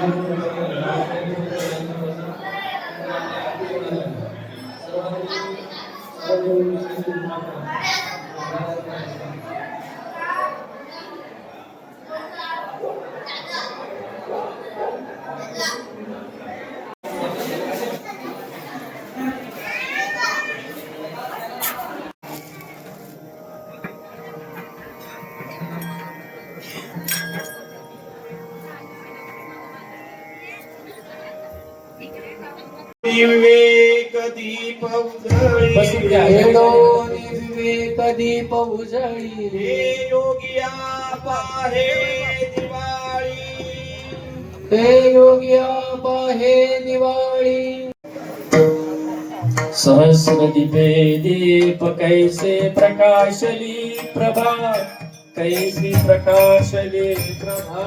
Thank you. विवेक दीप विवेक दीप उजळी हे योगिया पाहे योग्या सहस्र दीपे दीप कैसे प्रकाशली प्रभा कैसी प्रकाशली प्रभा